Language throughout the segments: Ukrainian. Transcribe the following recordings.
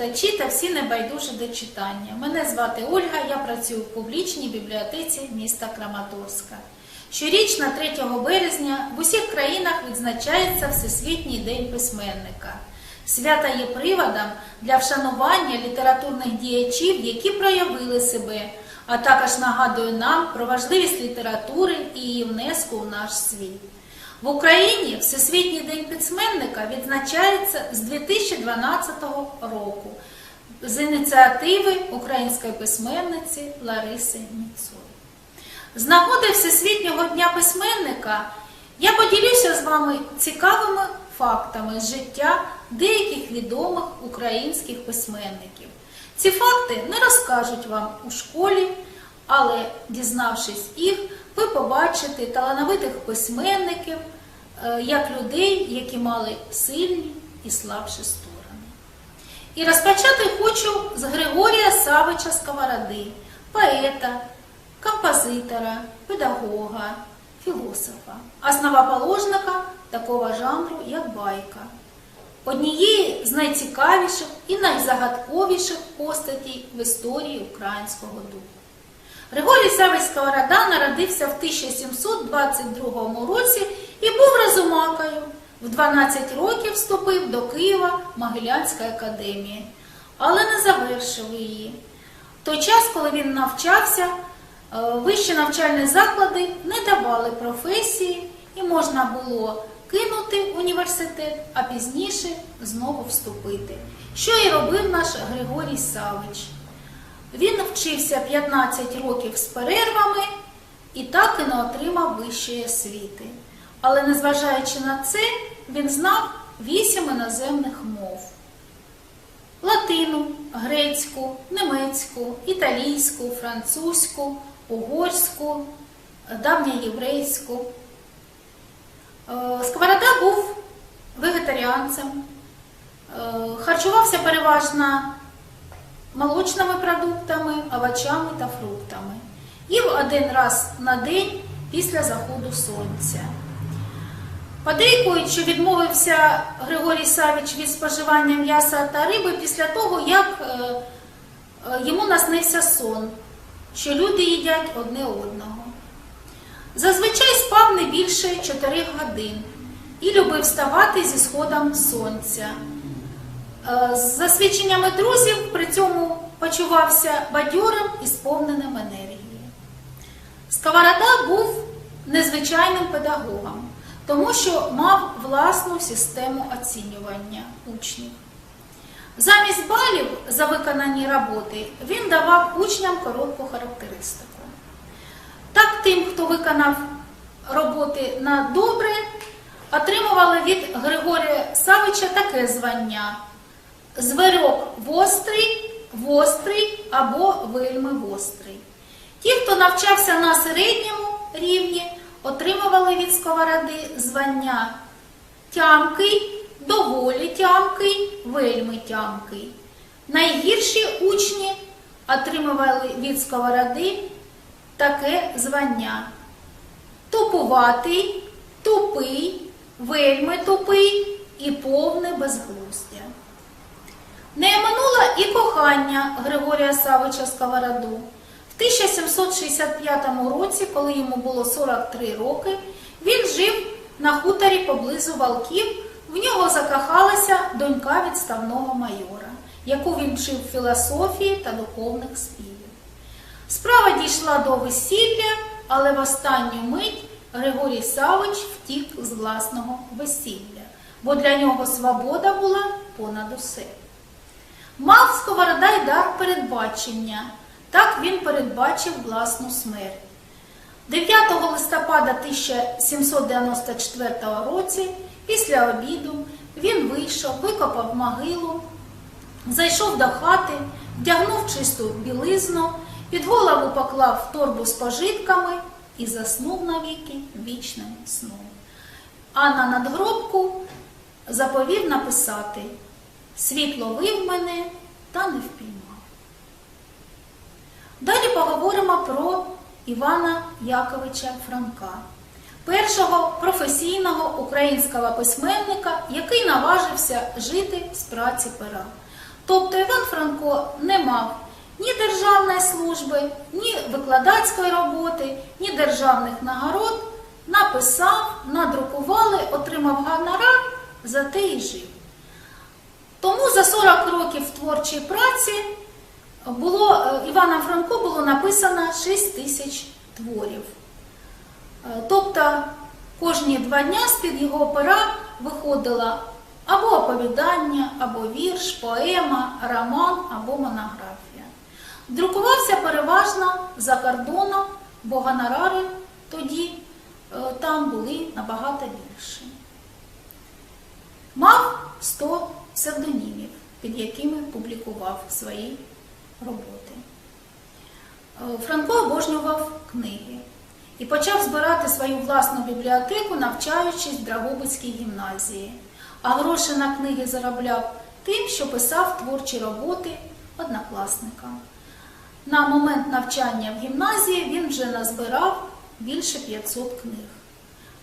читачі та всі небайдужі до читання. Мене звати Ольга, я працюю в публічній бібліотеці міста Краматорська. Щорічно 3 березня в усіх країнах відзначається Всесвітній день письменника. Свята є приводом для вшанування літературних діячів, які проявили себе, а також нагадує нам про важливість літератури і її внеску в наш світ. В Україні Всесвітній день письменника відзначається з 2012 року з ініціативи української письменниці Лариси Ніцой. З нагоди Всесвітнього дня письменника я поділюся з вами цікавими фактами з життя деяких відомих українських письменників. Ці факти не розкажуть вам у школі, але дізнавшись їх, ви побачите талановитих письменників е, як людей, які мали сильні і слабші сторони. І розпочати хочу з Григорія Савича Сковороди, поета, композитора, педагога, філософа, основоположника такого жанру, як байка. Однієї з найцікавіших і найзагадковіших постатей в історії українського духу. Григорій Савич Сковорода народився в 1722 році і був розумакою. В 12 років вступив до Києва Могилянської академії, але не завершив її. В той час, коли він навчався, е, вищі навчальні заклади не давали професії і можна було кинути університет, а пізніше знову вступити. Що і робив наш Григорій Савич. Він вчився 15 років з перервами і так і не отримав вищої освіти. Але незважаючи на це, він знав вісім іноземних мов: латину, грецьку, німецьку, італійську, французьку, угорську, давньоєврейську. Е, Сковорода був вегетаріанцем, е, харчувався переважно молочними продуктами, овочами та фруктами. Їв один раз на день після заходу сонця. Подейкують, що відмовився Григорій Савіч від споживання м'яса та риби після того, як е, е, йому наснився сон, що люди їдять одне одного. Зазвичай спав не більше 4 годин і любив вставати зі сходом сонця. Е, За свідченнями друзів, при цьому почувався бадьорим і сповненим енергії. Сковорода був незвичайним педагогом, тому що мав власну систему оцінювання учнів. Замість балів за виконані роботи він давав учням коротку характеристику. Так, тим, хто виконав роботи на добре, отримували від Григорія Савича таке звання Зверок вострий, вострий або вельми вострий. Ті, хто навчався на середньому рівні, отримували від сковороди звання тямкий, доволі тямкий, вельми тямкий. Найгірші учні отримували від сковороди таке звання тупуватий, тупий, вельми тупий і повне безглуздя. Не минуло і кохання Григорія Савича Сковороду. В 1765 році, коли йому було 43 роки, він жив на хуторі поблизу Валків. В нього закохалася донька відставного майора, яку він вчив філософії та духовних співів. Справа дійшла до весілля, але в останню мить Григорій Савич втік з власного весілля, бо для нього свобода була понад усе. Мав Сковорода й дар передбачення. Так він передбачив власну смерть. 9 листопада 1794 році, після обіду, він вийшов, викопав могилу, зайшов до хати, вдягнув чисту білизну, під голову поклав торбу з пожитками і заснув навіки вічним сном. А на надгробку заповів написати Світ ловив мене та не впіймав. Далі поговоримо про Івана Яковича Франка, першого професійного українського письменника, який наважився жити з праці пера. Тобто Іван Франко не мав ні державної служби, ні викладацької роботи, ні державних нагород, написав, надрукували, отримав гонорар, за те і жив. Тому за 40 років творчої праці було, е, Івана Франко було написано 6 тисяч творів. Е, Тобто кожні два дня з-під його пера виходило або оповідання, або вірш, поема, роман або монографія. Друкувався переважно за кордоном, бо гонорари тоді е, там були набагато більші. Мав 100 псевдонімів, під якими публікував свої роботи. Е, Франко обожнював книги і почав збирати свою власну бібліотеку, навчаючись в Драгобицькій гімназії. А гроші на книги заробляв тим, що писав творчі роботи однокласникам. На момент навчання в гімназії він вже назбирав більше 500 книг.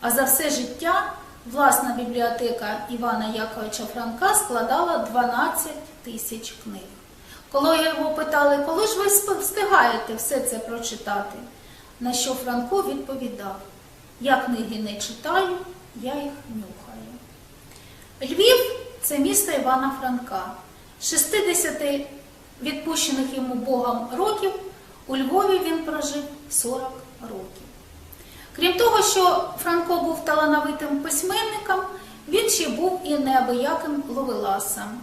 А за все життя власна бібліотека Івана Яковича Франка складала 12 тисяч книг. Коли його питали, коли ж ви встигаєте все це прочитати, на що Франко відповідав: Я книги не читаю, я їх нюхаю. Львів це місто Івана Франка. З 60 відпущених йому Богом років у Львові він прожив 40 років. Крім того, що Франко був талановитим письменником, він ще був і неабияким ловеласом.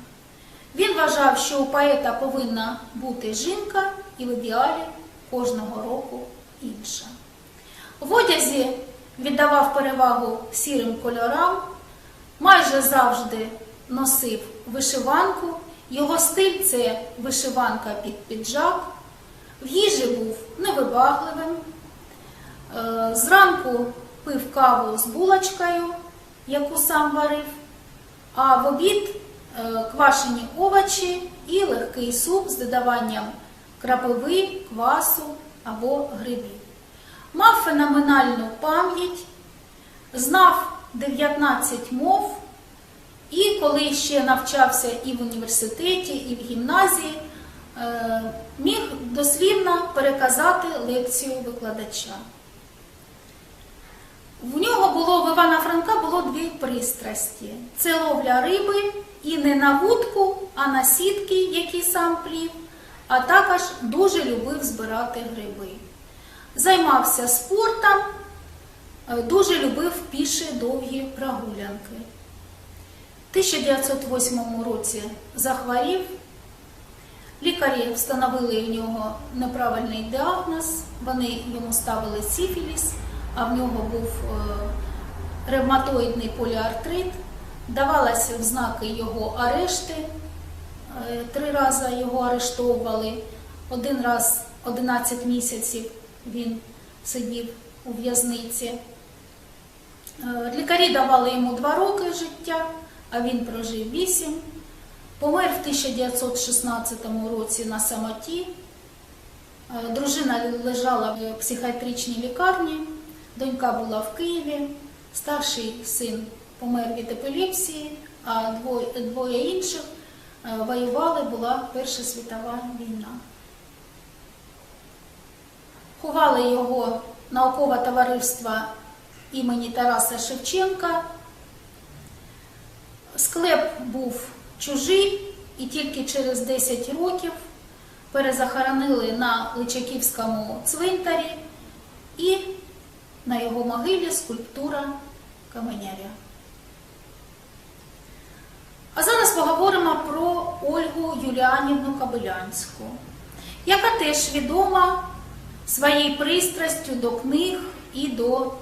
Він вважав, що у поета повинна бути жінка і в ідеалі кожного року інша. В одязі віддавав перевагу сірим кольорам, майже завжди носив вишиванку. Його стиль це вишиванка під піджак. В їжі був невибагливим. Е, Зранку пив каву з булочкою, яку сам варив, а в обід е, квашені овочі і легкий суп з додаванням крапиви, квасу або грибів. Мав феноменальну пам'ять, знав 19 мов, і коли ще навчався і в університеті, і в гімназії, е, міг дослівно переказати лекцію викладача. В нього було, в Івана Франка було дві пристрасті: це ловля риби і не на вудку, а на сітки, які сам плів, а також дуже любив збирати гриби. Займався спортом, е, дуже любив піші довгі прогулянки. В 1908 році захворів. Лікарі встановили у нього неправильний діагноз, вони йому ставили сифіліс, а в нього був е, ревматоїдний поліартрит. Давалися в знаки його арешти. Е, Три рази його арештовували. Один раз 11 місяців він сидів у в'язниці. Е, Лікарі давали йому два роки життя, а він прожив вісім. Помер в 1916 році на самоті. Дружина лежала в психіатричній лікарні, донька була в Києві, старший син помер від епілепсії, а двоє, двоє інших е, воювали, була Перша світова війна. Ховали його наукове товариство імені Тараса Шевченка. Склеп був чужий, і тільки через 10 років перезахоронили на Личаківському цвинтарі і на його могилі скульптура каменяря. А зараз поговоримо про Ольгу Юліанівну Кобилянську, яка теж відома своєю пристрастю до книг і до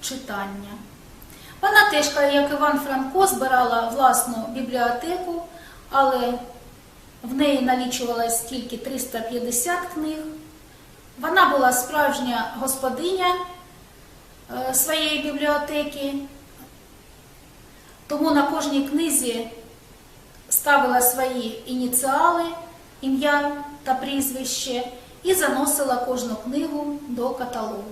читання. Вона теж, як Іван Франко, збирала власну бібліотеку, але в неї налічувалось тільки 350 книг. Вона була справжня господиня своєї бібліотеки, тому на кожній книзі ставила свої ініціали, ім'я та прізвище і заносила кожну книгу до каталогу.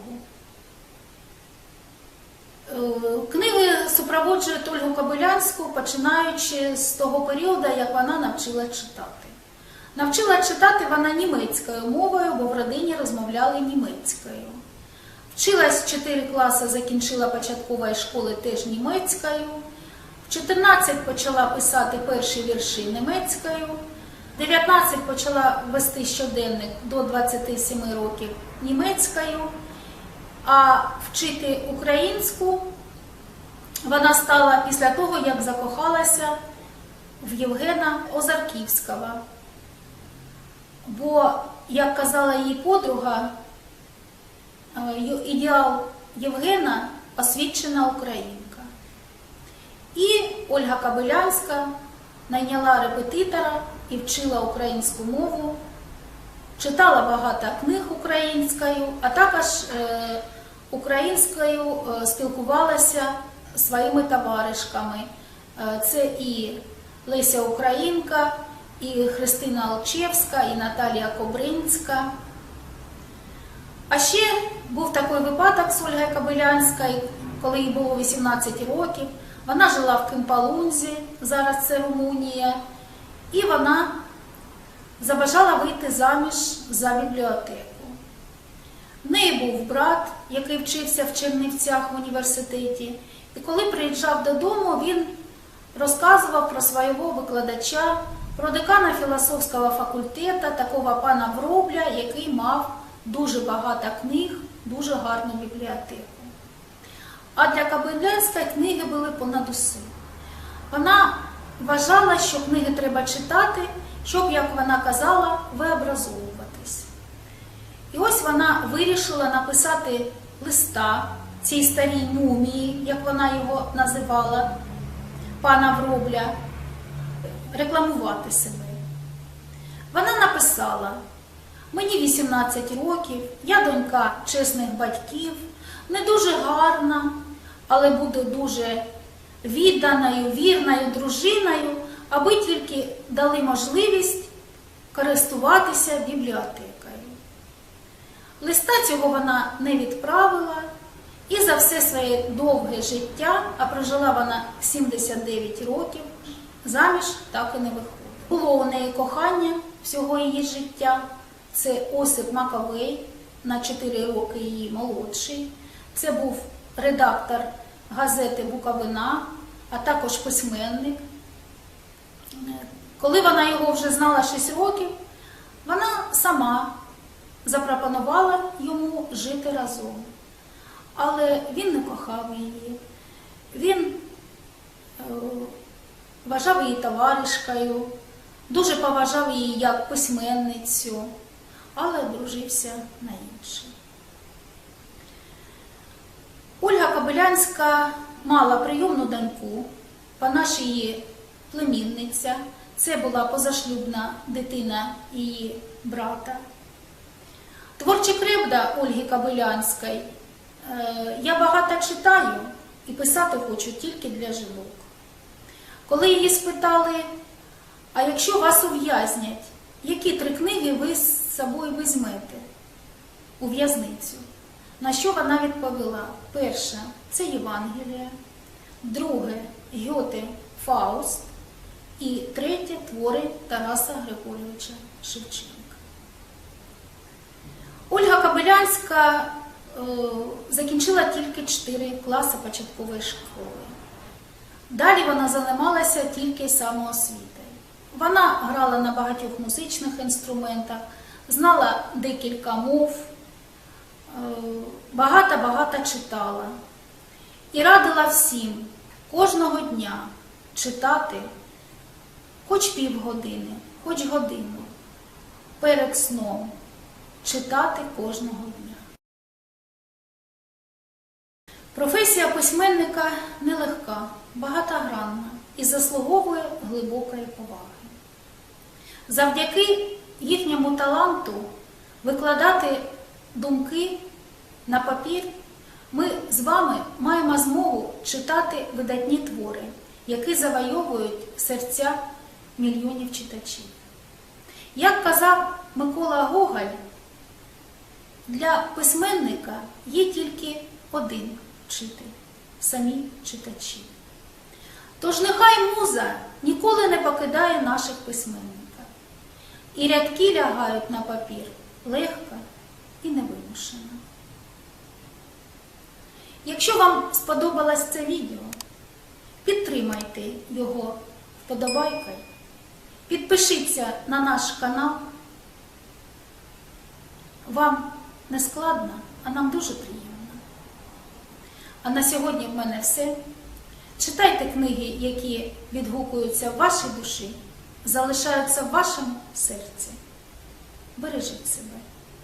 Е, Книги супроводжують Ольгу Кобилянську, починаючи з того періоду, як вона навчила читати. Навчила читати вона німецькою мовою, бо в родині розмовляли німецькою. Вчилась 4 класи, закінчила початкової школи теж німецькою. В 14 почала писати перші вірші німецькою. В 19 почала вести щоденник до 27 років німецькою, а вчити українську вона стала після того, як закохалася в Євгена Озарківського. Бо, як казала її подруга, ідеал Євгена освічена українка. І Ольга Кабилянська найняла репетитора і вчила українську мову, читала багато книг українською, а також е, українською е, спілкувалася своїми товаришками. Е, Це і Леся Українка, і Христина Алчевська, і Наталія Кобринська. А ще був такий випадок з Ольгою Кабилянською, коли їй було 18 років. Вона жила в Кимпалунзі, зараз це Румунія, і вона забажала вийти заміж за бібліотеку. В неї був брат, який вчився в Чернівцях в університеті, і коли приїжджав додому, він розказував про свого викладача, про декана філософського факультету, такого пана Вробля, який мав дуже багато книг, дуже гарну бібліотеку. А для Кабиленської книги були понад усе. Вона вважала, що книги треба читати, щоб, як вона казала, виобразовуватись. І ось вона вирішила написати листа цій старій мумії, як вона його називала, пана Вробля, рекламувати себе. Вона написала: мені 18 років, я донька чесних батьків, не дуже гарна, але буду дуже відданою, вірною дружиною, аби тільки дали можливість користуватися бібліотекою. Листа цього вона не відправила, і за все своє довге життя, а прожила вона 79 років, заміж так і не виходила. Було у неї кохання всього її життя. Це Осип Маковей, на 4 роки її молодший. Це був редактор газети Буковина, а також письменник. Коли вона його вже знала 6 років, вона сама запропонувала йому жити разом. Але він не кохав її. Він е, вважав її товаришкою, дуже поважав її як письменницю, але одружився на іншій. Ольга Кобилянська мала прийомну доньку, ж її племінниця. Це була позашлюбна дитина її брата. Творчі кребда Ольги Кабилянської е, я багато читаю і писати хочу тільки для жінок. Коли її спитали, а якщо вас ув'язнять, які три книги ви собою візьмете у в'язницю? На що вона відповіла? Перше це Євангелія, друге Гьоте Фауст і третє твори Тараса Григорьовича Шевченка. Ольга Кабилянська е, закінчила тільки 4 класи початкової школи. Далі вона займалася тільки самоосвітою. Вона грала на багатьох музичних інструментах, знала декілька мов, багато-багато читала і радила всім кожного дня читати хоч півгодини, хоч годину перед сном читати кожного дня. Професія письменника нелегка, багатогранна і заслуговує глибокої поваги. Завдяки їхньому таланту викладати думки на папір, ми з вами маємо змогу читати видатні твори, які завойовують серця мільйонів читачів. Як казав Микола Гоголь, для письменника є тільки один вчитель самі читачі. Тож нехай муза ніколи не покидає наших письменників. І рядки лягають на папір легко і невимушено. Якщо вам сподобалось це відео, підтримайте його вподобайкою, підпишіться на наш канал. Вам не складно, а нам дуже приємно. А на сьогодні в мене все. Читайте книги, які відгукуються в вашій душі, залишаються в вашому серці. Бережіть себе.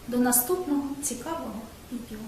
До наступного цікавого відео.